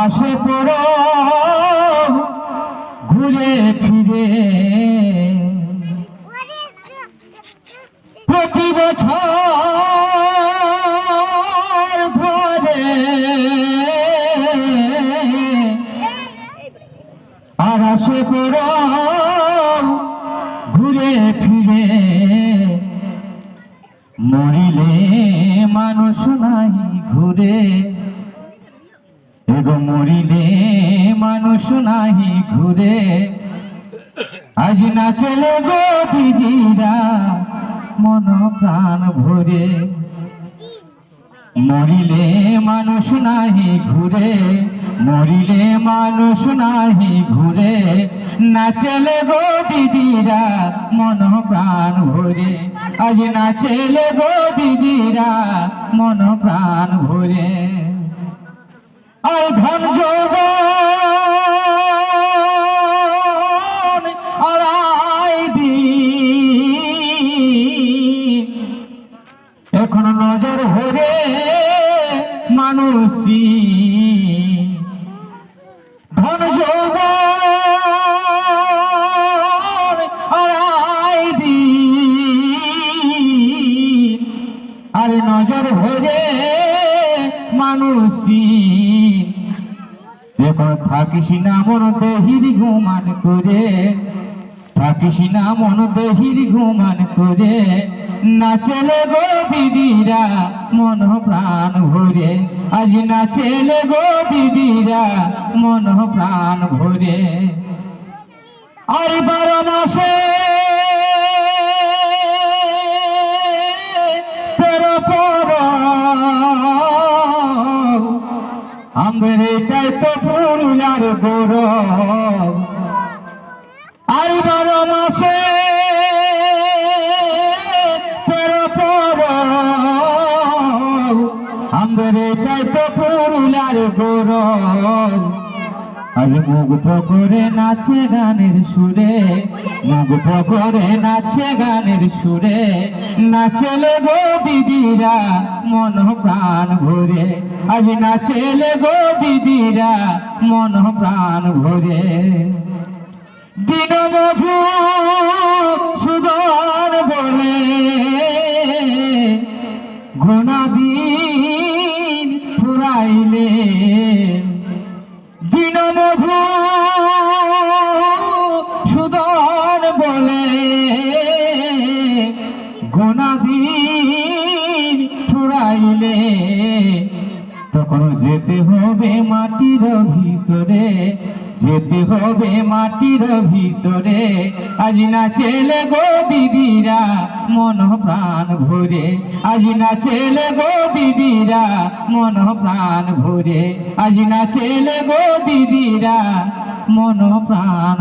আসে পর ঘুরে ফিরে। প্রতি বছর ধরে আর আসে পর ঘুরে ফিরে। মরিলে মানুষ নাই ঘুরে। এগো মরিলে মানুষ নাহি ঘুরে। আজ না চলে গো দিদিরা, মন প্রাণ ভরে। মরিলে মানুষ নাহি ঘুরে, মরিলে মানুষ নাহি ঘুরে। না চলে গো দিদিরা, মন প্রাণ ভরে। আজ না চলে গো দিদিরা, মন প্রাণ ভরে। আর ধন আড়াই এখন নজর ভরে মানুষই। ধন আড়াই আরে নজর ভরে মানুষই। এখন থাকিস না মন দেহির ঘুমান করে থাকিস না মন দেহির ঘুমান করে নাচলে গো দিদিরা মন প্রাণ ভরে। আজ নাচলে গো দিদিরা মন প্রাণ ভরে। আর বারো মাসে আমাদের এটাই তো পুরুলার গৌরব। আর বারো মাসে তেরো পর আমাদের এটাই তো পুরুলার গৌরব। আজ মুগ্ধ করে নাচে গানের সুরে, মুগ্ধ করে নাচে গানের সুরে, নাচলে গো দিদিরা মন প্রাণ ভরে। আজ নাচলে গো দিদিরা মন প্রাণ ভরে। দিন মধু গুণাদিন ফুরাইলে তখন যেতে হবে মাটির ভিতরে, যেতে হবে মাটির ভিতরে। আজ না চেলে গো দিদিরা, মন প্রাণ ভরে। আজ না চেলে গো দিদিরা, মন প্রাণ ভরে। আজ না চেলে গো দিদিরা, মন প্রাণ